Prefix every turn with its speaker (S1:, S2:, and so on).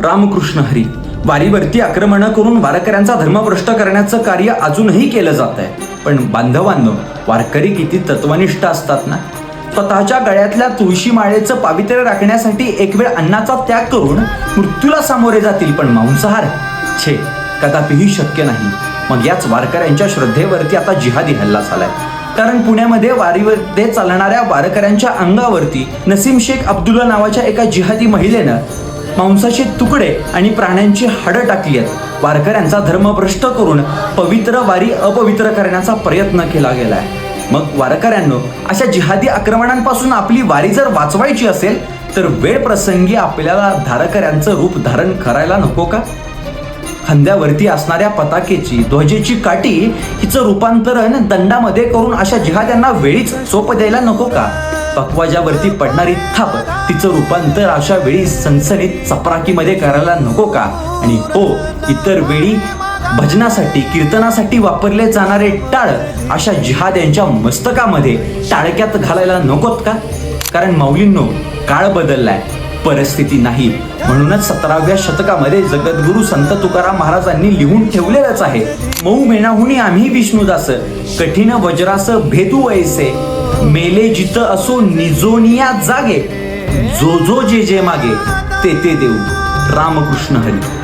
S1: रामकृष्ण हरी. वारीवरती आक्रमणं करून वारकऱ्यांचा धर्मभ्रष्ट करण्याचं कार्य अजूनही केलं जात आहे. पण बांधवांनो वारकरी किती तत्वनिष्ठ असतात ना? स्वतःच्या गळ्यातल्या तुळशी माळेचं पावित्र्य राखण्यासाठी एक वेळ अन्नाचा त्याग करून मृत्यूला सामोरे जातील पण मांसाहार? छे कदापिही शक्य नाही. मग याच वारकऱ्यांच्या श्रद्धेवरती आता जिहादी हल्ला झालाय. कारण पुण्यामध्ये वारीमध्ये चालणाऱ्या वारकऱ्यांच्या अंगावरती नसीम शेख अब्दुल्ला नावाच्या एका जिहादी महिलेनं मांसाचे तुकडे आणि प्राण्यांची हाडं टाकली आहेत. वारकऱ्यांचा धर्म भ्रष्ट करून पवित्र वारी अपवित्र करण्याचा प्रयत्न केला गेलाय. मग वारकऱ्यांनो अशा जिहादी आक्रमणांपासून आपली वारी जर वाचवायची असेल तर वेळ प्रसंगी आपल्याला धारकऱ्यांचं रूप धारण करायला नको का? खांद्यावरती असणाऱ्या पताकेची ध्वजेची काठी हिचं रूपांतरण दंडामध्ये करून अशा जिहाद्यांना वेळीच सोप द्यायला नको का? पकवाजावरती पडणारी थाप तिचं रूपांतर अशा वेळी सनसनीत चपराकीमध्ये करायला नको का? आणि हो इतर वेळी भजनासाठी कीर्तनासाठी वापरले जाणारे टाळ अशा जिहाद यांच्या मस्तकामध्ये टाळक्यात घालायला नकोत का? कारण माऊलींनो काळ बदललाय परिस्थिती नाही. म्हणूनच सतराव्या शतकामध्ये जगद्गुरु संत तुकाराम महाराजांनी लिहून ठेवलेलंच आहे मऊ मेणाहुनी आम्ही विष्णुदास कठीण वज्रास भेदू ऐसे. मेले जित असो निजोनिया जागे. जो जो जे जे मागे ते ते देऊ. रामकृष्ण हरी.